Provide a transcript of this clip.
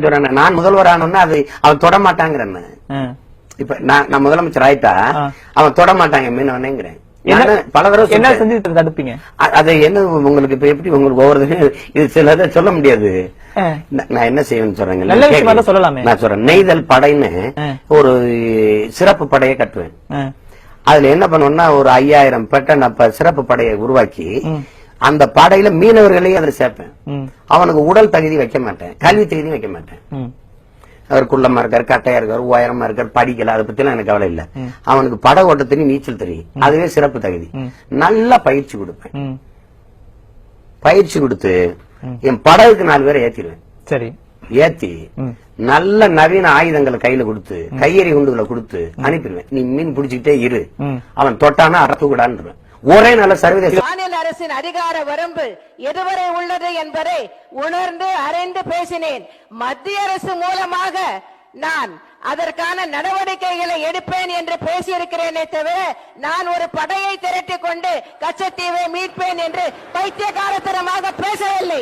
தான் சொல்றேன் நான் முதல்வர் ஆனோன்னா அது அவன் தொட மாட்டாங்கிறேன். இப்ப நான் நான் முதலமைச்சர் ஆயிட்டா. அவன் தொட மாட்டாங்க மீனவனேங்கிறேன் பல தடவை என்ன. செஞ்சு தடுப்பீங்க அது என்ன உங்களுக்கு இப்ப எப்படி உங்களுக்கு ஒவ்வொரு இது சிலதை சொல்ல முடியாது நான் என்ன செய்வேன்னு சொல்றேங்க சொல்லலாமே. நான் சொல்றேன் நெய்தல் படைன்னு. ஒரு சிறப்பு படையை கட்டுவேன். அதுல என்ன பண்ணுவேன்னா ஒரு ஐயாயிரம் பெட்டன் அப்ப சிறப்பு படையை உருவாக்கி. அந்த படையில மீனவர்களையும் அதுல சேர்ப்பேன். அவனுக்கு உடல் தகுதி வைக்க மாட்டேன். கல்வி தகுதி வைக்க மாட்டேன். அவர் குள்ளமா இருக்காரு கட்டையா இருக்காரு உயரமா இருக்காரு படிக்கல அதை பத்தி எனக்கு கவலை இல்ல. அவனுக்கு பட ஓட்ட தெரியும் நீச்சல் தெரியும். அதுவே சிறப்பு தகுதி. நல்லா பயிற்சி கொடுப்பேன். பயிற்சி கொடுத்து என் படகுக்கு நாலு பேரை ஏத்திடுவேன். சரி. ஏத்தி. நல்ல நவீன ஆயுதங்களை கையில கொடுத்து கையெறி குண்டுகளை கொடுத்து அனுப்பிடுவேன். நீ மீன் பிடிச்சிக்கிட்டே இரு. அவன் தொட்டானா அறத்து கூடான்னு ஒரே நல்ல சர்வதேச மாநில அரசின் அதிகார வரம்பு எதுவரை உள்ளது என்பதை உணர்ந்து அறிந்து பேசினேன். மத்திய அரசு மூலமாக நான் அதற்கான நடவடிக்கைகளை எடுப்பேன் என்று பேசியிருக்கிறேனே தவிர நான் ஒரு படையை திரட்டி கொண்டு கச்சத்தீவை மீட்பேன் என்று பைத்தியகாரத்தனமாக பேசவில்லை.